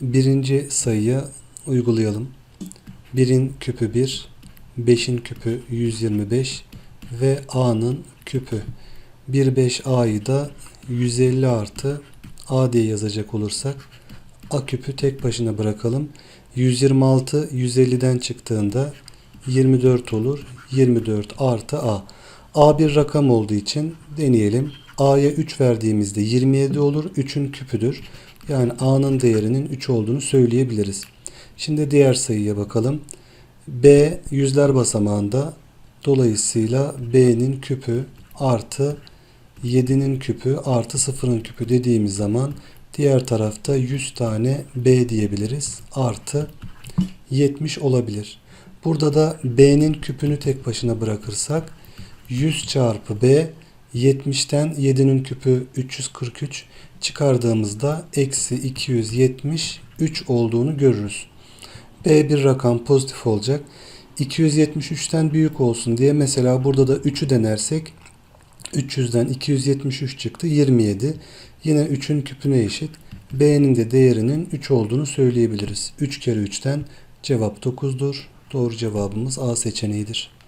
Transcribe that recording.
birinci sayıya uygulayalım. 1'in küpü 1, 5'in küpü 125 ve a'nın küpü. 15a'yı da 150 artı a diye yazacak olursak a küpü tek başına bırakalım. 126 150'den çıktığında 24 olur. 24 artı a. a bir rakam olduğu için deneyelim. A'ya 3 verdiğimizde 27 olur. 3'ün küpüdür. Yani a'nın değerinin 3 olduğunu söyleyebiliriz. Şimdi diğer sayıya bakalım. b yüzler basamağında dolayısıyla b'nin küpü artı 7'nin küpü artı 0'ın küpü dediğimiz zaman diğer tarafta 100 tane b diyebiliriz. Artı 70 olabilir. Burada da b'nin küpünü tek başına bırakırsak 100 çarpı b 70'ten 7'nin küpü 343 çıkardığımızda eksi 273 olduğunu görürüz. B bir rakam pozitif olacak. 273'ten büyük olsun diye mesela burada da 3'ü denersek 300'den 273 çıktı 27. Yine 3'ün küpüne eşit. B'nin de değerinin 3 olduğunu söyleyebiliriz. 3 kere 3'ten cevap 9'dur. Doğru cevabımız A seçeneğidir.